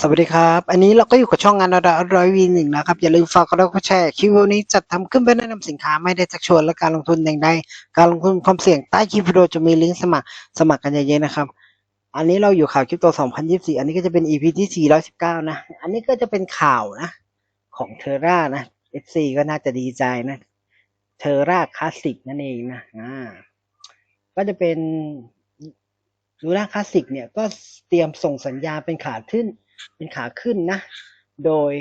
สวัสดีครับ อันนี้เราก็อยู่กับช่องงานดาร้อยวีหนึ่งนะครับ อย่าลืมฝากกดไลค์กดแชร์คลิปวิดีโอนี้จัดทำขึ้นเพื่อแนะนำสินค้าไม่ได้ชักชวนและการลงทุนอย่างใดการลงทุนความเสี่ยงใต้คลิปวิดีโอจะมีลิงก์สมัครสมัครกันเยอะๆนะครับ อันนี้เราอยู่ข่าวคริปโต2024 อันนี้ก็จะเป็น EP ที่ 419 นะ อันนี้ก็จะเป็นข่าวนะ ของเทอร่านะ FC ก็น่าจะดีใจนะเทอร่าคลาสสิกนั่นเองนะอ่าก็จะเป็นลูน่าคลาสสิกเนี่ยก็เตรียมส่งสัญญาเป็นขาขึ้น เป็นขาขึ้นนะ โดย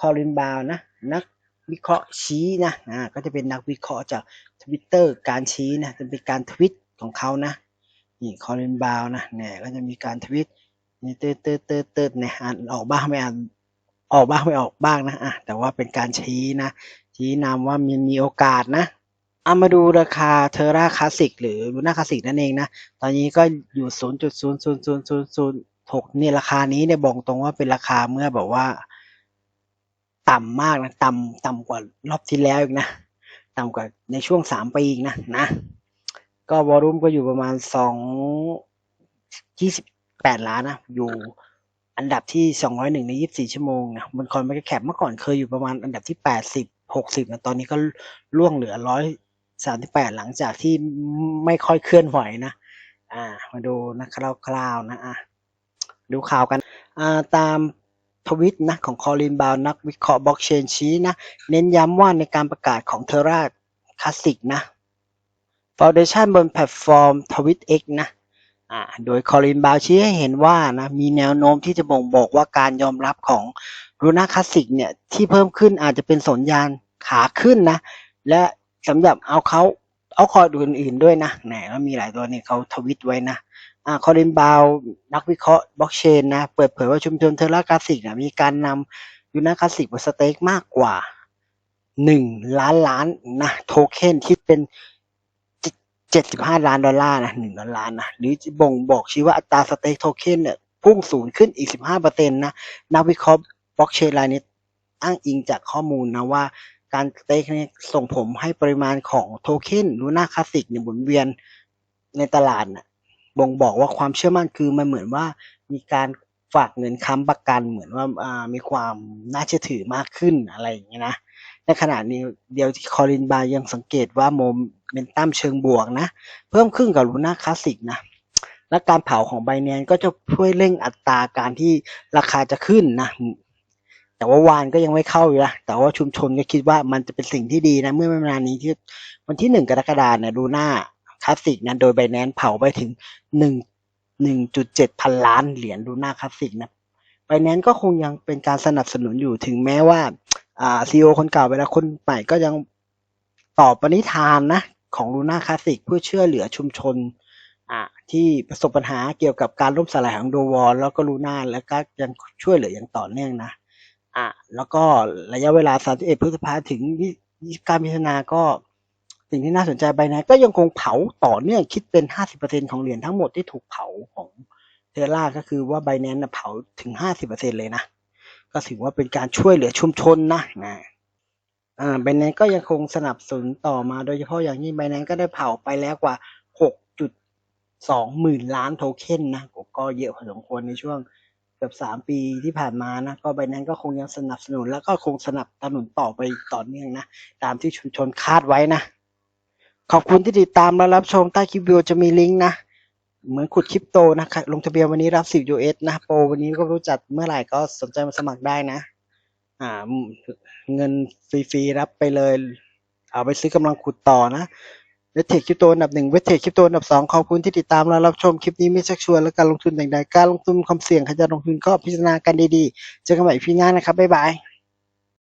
คอรินบาวนะ นักวิเคราะห์ชี้นะอ่าก็จะเป็นนักวิเคราะห์จากทวิตเตอร์การชี้นะจะเป็นการทวิตของเขานะนี่คอรินบาวนะเนี่ยก็จะมีการทวิตนี่เติร์ดเติร์ดเติร์ดเติร์ดเนี่ยอ่านออกบ้างไม่อ่านออกบ้างไม่ออกบ้างนะอะแต่ว่าเป็นการชี้นะ ชี้นำว่ามีมีโอกาสนะเอามาดูราคาเทอร่าคลาสสิกหรือลูน่าคลาสสิกนั่นเองนะ ตอนนี้ก็อยู่ 0.0000006เนี่ยราคานี้เนี่ยบอกตรงว่าเป็นราคาเมื่อแบบว่า ต่ำมากนะต่ำต่ำกว่ารอบที่แล้วอีกนะต่ำกว่าในช่วงสามปีอีกนะนะ ก็วอลุ่มก็อยู่ประมาณสองยี่สิบแปดล้านนะอยู่อันดับที่สองร้อยหนึ่งในยี่สิบสี่ชั่วโมงนะบนคอนไมาร์เก็แคปเมื่อก่อนเคยอยู่ประมาณอันดับที่แปดสิบหกสิบนะตอนนี้ก็ล่วงเหลือร้อยสามสิบแปดหลังจากที่ไม่ค่อยเคลื่อนไหวนะ อ่า มาดูนะคร่าวๆนะอะ ดูข่าวกันาตามทวิตนะของคอลินบาวนักวิเคราะห์บล็อกเชนชี้นะเน้นย้ำว่าในการประกาศของเทราคลาสสิกนะ Foundation บนแพลตฟอร์ม TwitX นะโดยคอลินบาวชี้ให้เห็นว่านะมีแนวโน้มที่จะบ่งบอกว่าการยอมรับของรูน่าคลาสสิกเนี่ยที่เพิ่มขึ้นอาจจะเป็นสัญญาณขาขึ้นนะ และสำหรับเอาเขาเอาคอยดูอื่นๆด้วยนะแหนแล้วมีหลายตัวนี่เขาทวิตไว้นะ คอรินบาวนักวิเคราะห์บล็อกเชนนะ เปิดเผยว่าชุมชนเทอร่ากราฟิกนะมีการนำยูนาคาสิกบนสเต็กมากกว่าหนึ่งล้านล้านนะโทเค็นที่เป็นเจ็ดสิบห้าล้านดอลลาร์นะหนึ่งล้านล้านนะหรือบ่งบอกชี้ว่าอัตราสเต็กโทเค็นเนี่ยพุ่งสูงขึ้นอีกสิบห้าเปอร์เซ็นต์นะนักวิเคราะห์บล็อกเชนรายนี้อ้างอิงจากข้อมูลนะว่าการสเต็กเนี่ยส่งผมให้ปริมาณของโทเค็นลูน่าคลาสสิกเนี่ยหมุนเวียนในตลาดน่ะ บ่งบอกว่าความเชื่อมั่นคือมันเหมือนว่ามีการฝากเงินค้ำประกันเหมือนว่ามีความน่าเชื่อถือมากขึ้นอะไรอย่างเงี้ยนะในขณะนี้เดียวที่คอรินบายังสังเกตว่าโมเมนตัมเชิงบวกนะ เพิ่มขึ้นกับลูน่าคลาสสิกนะและการเผาของไบแนนก็จะช่วยเร่งอัตราการที่ราคาจะขึ้นนะแต่ว่าวานก็ยังไม่เข้าอยู่นะแต่ว่าชุมชนก็คิดว่ามันจะเป็นสิ่งที่ดีนะ เมื่อไม่นานนี้ที่วันที่หนึ่งกรกฎาคมเนี่ยดูหน้า คลาสสิกนะโดยไบแนนเผาไปถึงหนึ่งหนึ่งจุดเจ็ดพันล้านเหรียญดูน้าคลาสสิกนะไบแนนก็คงยังเป็นการสนับสนุนอยู่ถึงแม้ว่าอ่าซีอคนเก่าเวลาคนใหม่ก็ยังตอบปณิธานนะของลูน่าคลาสสิกเพื่อช่วยเหลือชุมชนอ่าที่ประสบปัญหาเกี่ยวกับการล่มสลายของโดวอลแล้วก็ลูน่าแล้วก็ยังช่วยเหลืออย่างต่อเนื่องนะอ่าแล้วก็ระยะเวลา 31 พฤษภาถึง 29 มิถุนาก็ สิ่งที่น่าสนใจไบแนนก็ยังคงเผาต่อเนื่องคิดเป็น 50%ของเหรียญทั้งหมดที่ถูกเผาของเทล่าก็คือว่าไบแนนเผาถึง 50%เลยนะ ก็ถือว่าเป็นการช่วยเหลือชุมชนนะนะอ่าไบแนนก็ยังคงสนับสนุนต่อมาโดยเฉพาะอย่างยิ่งไบแนนก็ได้เผาไปแล้วกว่า 6.2 หมื่นล้านโทเค็นนะก็เยอะพอสมควรในช่วงเกือบสามปีที่ผ่านมานะ ก็ไบแนนก็คงยังสนับสนุนแล้วก็คงสนับสนุนต่อไปต่อเนื่องนะ ตามที่ชุมชนคาดไว้นะ ขอบคุณที่ติดตามและรับชมใต้คลิปวิดีโอจะมีลิงก์นะ เหมือนขุดคริปโตนะครับลงทะเบียนวันนี้รับ 10 US นะ โปรวันนี้ก็รู้จัดเมื่อไหร่ก็สนใจมาสมัครได้นะ อ่า เงินฟรีๆรับไปเลย เอาไปซื้อกำลังขุดต่อนะเวทเทคคริปโตอันดับหนึ่งเวทเทคคริปโตอันดับสองขอบคุณที่ติดตามและรับชมคลิปนี้ไม่ชักชวนและการลงทุนใดๆการลงทุนความเสี่ยงใครจะลงทุนก็พิจารณากันดีๆ เจอกันใหม่พี่หน้านะครับบ๊ายบาย